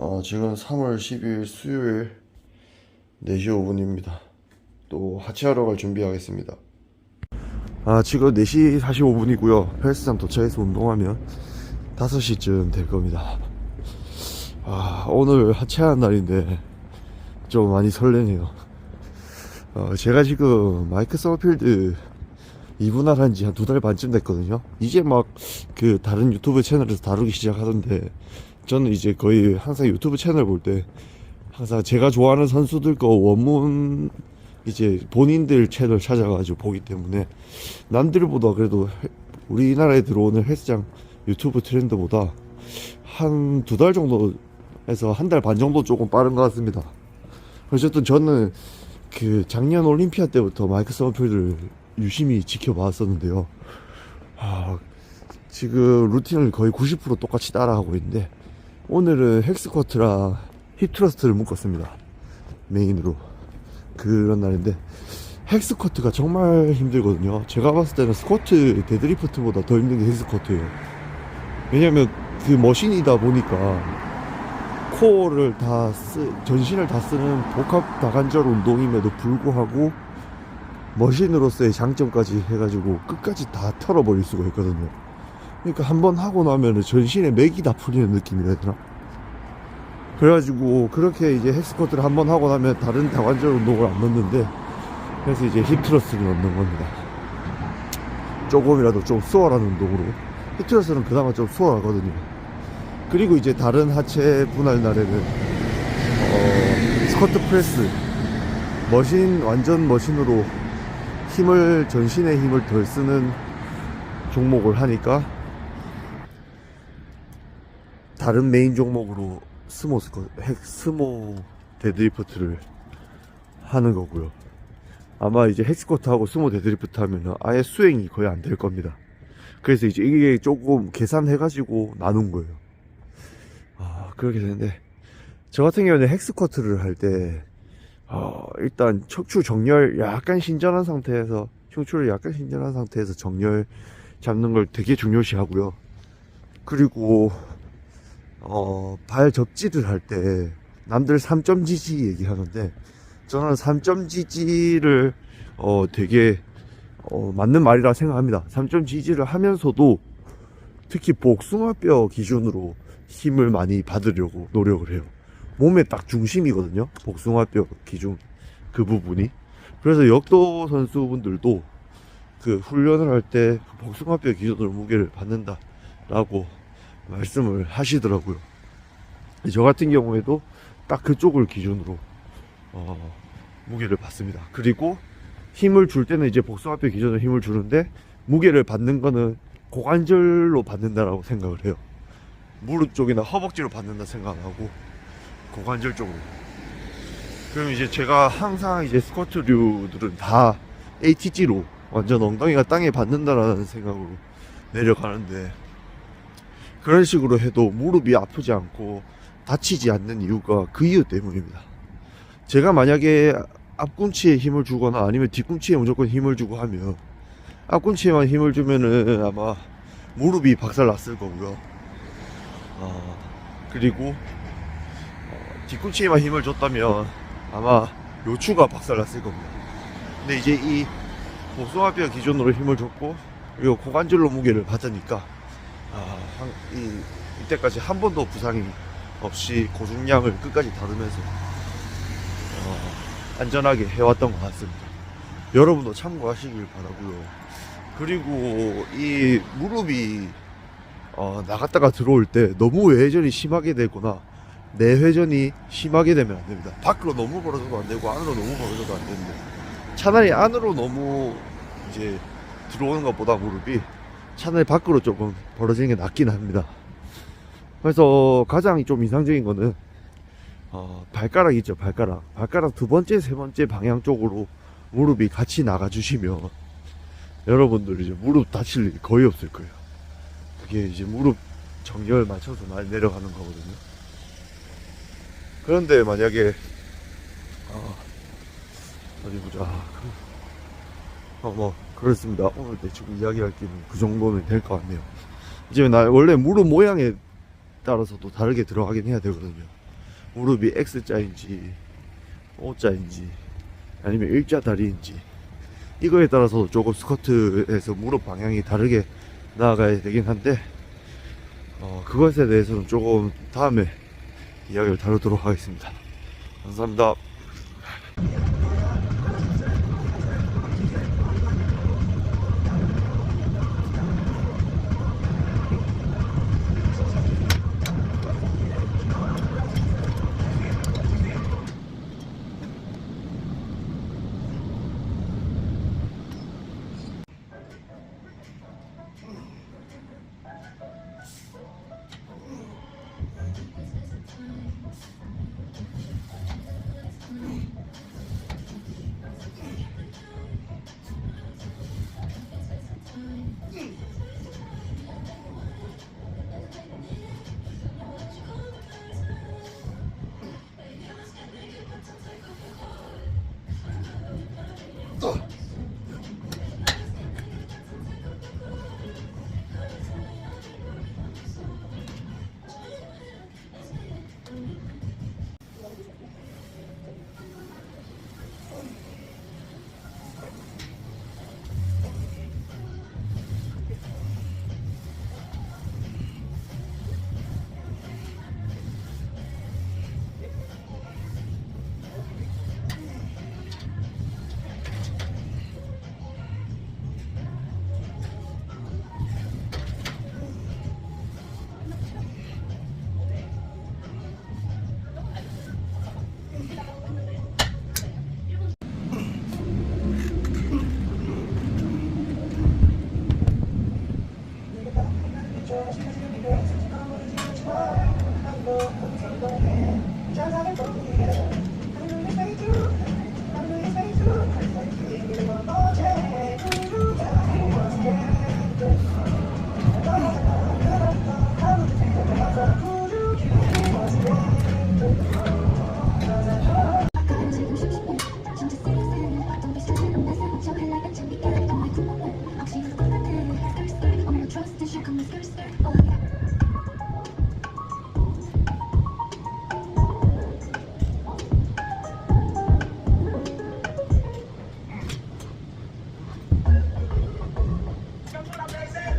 어, 지금 3월 10일 수요일 4시 5분입니다. 또 하체하러 갈 준비하겠습니다. 아, 지금 4시 45분이고요. 헬스장 도착해서 운동하면 5시쯤 될 겁니다. 아, 오늘 하체하는 날인데 좀 많이 설레네요. 어, 제가 지금 마이크 서필드 이분할 한 지 한 두 달 반쯤 됐거든요. 이제 막 그 다른 유튜브 채널에서 다루기 시작하던데 저는 이제 거의 항상 유튜브 채널 볼 때 항상 제가 좋아하는 선수들 거 원문 이제 본인들 채널 찾아가지고 보기 때문에 남들보다 그래도 헬- 우리나라에 들어오는 헬스장 유튜브 트렌드보다 한 두 달 정도에서 한 달 반 정도 조금 빠른 것 같습니다. 어쨌든 저는 그 작년 올림피아 때부터 마이크 서필드를 유심히 지켜봤었는데요. 아, 지금 루틴을 거의 90% 똑같이 따라하고 있는데 오늘은 헬스쿼트랑 힙트러스트를 묶었습니다. 메인으로 그런 날인데 헬스쿼트가 정말 힘들거든요. 제가 봤을 때는 스쿼트 데드리프트보다 더 힘든 게 헬스쿼트예요. 왜냐면 그 머신이다 보니까 코어를 다 쓰, 전신을 다 쓰는 복합 다관절 운동임에도 불구하고 머신으로서의 장점까지 해가지고 끝까지 다 털어버릴 수가 있거든요. 그러니까 한 번 하고 나면은 전신에 맥이 다 풀리는 느낌이라 되나? 그래가지고 그렇게 이제 헬스쿼트를 한 번 하고 나면 다른 다관절 운동을 안 넣는데 그래서 이제 힙트러스를 넣는 겁니다. 조금이라도 좀 수월한 운동으로 힙트러스는 그나마 좀 수월하거든요. 그리고 이제 다른 하체 분할 날에는 어, 스쿼트 프레스 머신 완전 머신으로 힘을 전신의 힘을 덜 쓰는 종목을 하니까 다른 메인 종목으로 스모 스쿼 핵 스모 데드리프트를 하는 거고요. 아마 이제 헬스쿼트하고 스모 데드리프트 하면 아예 수행이 거의 안 될 겁니다. 그래서 이제 이게 조금 계산해가지고 나눈 거예요. 아, 그렇게 되는데, 저 같은 경우는 헬스쿼트를 할 때, 어, 일단 척추 정렬 약간 신전한 상태에서, 흉추를 약간 신전한 상태에서 정렬 잡는 걸 되게 중요시 하고요. 그리고, 어, 발 접지를 할 때, 남들 3점 지지 얘기하는데, 저는 3점 지지를, 어, 되게, 어, 맞는 말이라 생각합니다. 3점 지지를 하면서도, 특히 복숭아뼈 기준으로 힘을 많이 받으려고 노력을 해요. 몸의 딱 중심이거든요. 복숭아뼈 기준 그 부분이. 그래서 역도 선수분들도 그 훈련을 할 때 복숭아뼈 기준으로 무게를 받는다라고 말씀을 하시더라고요. 저 같은 경우에도 딱 그쪽을 기준으로 어, 무게를 받습니다. 그리고 힘을 줄 때는 이제 복숭아뼈 기준으로 힘을 주는데 무게를 받는 거는 고관절로 받는다라고 생각을 해요. 무릎 쪽이나 허벅지로 받는다 생각 안 하고 고관절 쪽으로. 그럼 이제 제가 항상 이제 스쿼트류들은 다 ATG로 완전 엉덩이가 땅에 받는다라는 생각으로 내려가는데 그런 식으로 해도 무릎이 아프지 않고 다치지 않는 이유가 그 이유 때문입니다. 제가 만약에 앞꿈치에 힘을 주거나 아니면 뒤꿈치에 무조건 힘을 주고 하면 앞꿈치에만 힘을 주면은 아마 무릎이 박살 났을 거고요. 어, 그리고 어, 뒤꿈치에만 힘을 줬다면 아마 요추가 박살 났을 겁니다. 근데 이제 이 복숭아뼈 기준으로 힘을 줬고 그리고 고관절로 무게를 받으니까 아, 한, 이, 이때까지 한 번도 부상이 없이 고중량을 끝까지 다루면서 어, 안전하게 해왔던 것 같습니다. 여러분도 참고하시길 바라고요. 그리고 이 무릎이 어, 나갔다가 들어올 때 너무 외회전이 심하게 되거나 내회전이 심하게 되면 안 됩니다. 밖으로 너무 벌어져도 안 되고 안으로 너무 벌어져도 안 되는데 차라리 안으로 너무 이제 들어오는 것보다 무릎이 차라리 밖으로 조금 벌어지는 게 낫긴 합니다. 그래서 가장 좀 인상적인 거는 어, 발가락 있죠 발가락 발가락 두 번째 세 번째 방향 쪽으로 무릎이 같이 나가 주시면 여러분들 이제 무릎 다칠 일이 거의 없을 거예요. 그게 이제 무릎 정렬 맞춰서 많이 내려가는 거거든요. 그런데 만약에 어, 어디 보자. 어, 뭐 그렇습니다. 오늘 대충 이야기할 게는 그 정도는 될것 같네요. 이제 나 원래 무릎 모양에 따라서도 다르게 들어가긴 해야 되거든요. 무릎이 X자인지 O자인지 아니면 일자 다리인지 이거에 따라서 조금 스쿼트에서 무릎 방향이 다르게 나아가야 되긴 한데 어, 그것에 대해서는 조금 다음에 이야기를 다루도록 하겠습니다. 감사합니다. Chama na mesa.